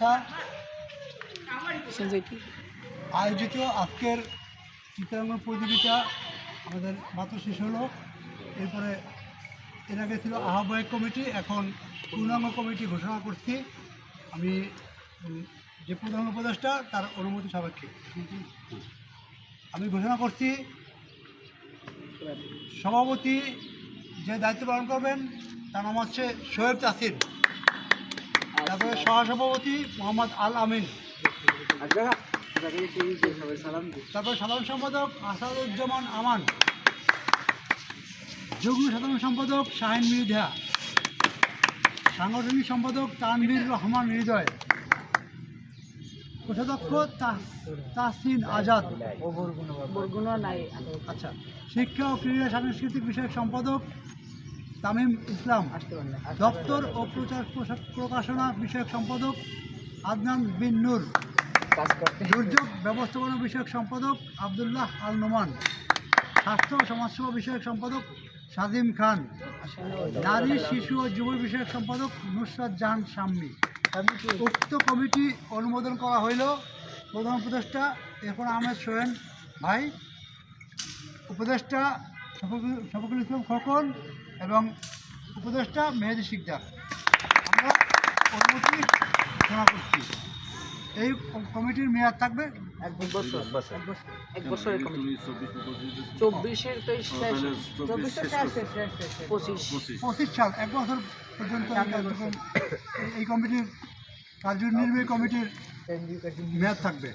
সংস্থা আয়োজিত আজকের চিত্রাঙ্গন প্রতিযোগিতা আমাদের মাত্র শেষ হলো। এরপরে এর আগে ছিল আহ্বায়ক কমিটি, এখন পূর্ণাঙ্গ কমিটি ঘোষণা করছি। আমি যে প্রধান উপদেষ্টা, তার অনুমতি সাপেক্ষে। আমি ঘোষণা করছি, সভাপতি যে দায়িত্ব পালন করবেন, তার নাম হচ্ছে শোয়েব তাসির। তারপরে সহসভাপতি মোহাম্মদ আল আমিন। তারপর সাধারণ সম্পাদক আসাদুজ্জামান আমান। যুগ্ম সাধারণ সম্পাদক শাহিন মৃধা সাংগঠনিক সম্পাদক তানভীর রহমান হৃদয়। কোষাধ্যক্ষ তাসিন আজাদ। আচ্ছা শিক্ষা ও ক্রীড়া সাংস্কৃতিক বিষয়ক সম্পাদক তামিম ইসলাম দপ্তর ও প্রচার প্রকাশনা বিষয়ক সম্পাদক আদনান বিন নূর দুর্যোগ ব্যবস্থাপনা বিষয়ক সম্পাদক আবদুল্লাহ আল নোমান স্বাস্থ্য ও সমাজসেবা বিষয়ক সম্পাদক সাজিম খান নারী শিশু ও যুব বিষয়ক সম্পাদক নুসরাত জাহান শাম্মী উক্ত কমিটি অনুমোদন করা হইল প্রধান উপদেষ্টা এরপর আহমেদ সোহেন ভাই উপদেষ্টা শফিকুল- শফিকুল ইসলাম খোকন এবং উপদেষ্টা মেহেদি শিকদার। আমরা অনুমতি ঘোষণা করছি। এই কমিটির মেয়াদ থাকবে এক বছর। এক বছর। এক চব্বিশের পঁচিশ। সাল বছর পর্যন্ত এই কমিটির কার্যনির্বাহী কমিটির মেয়াদ থাকবে।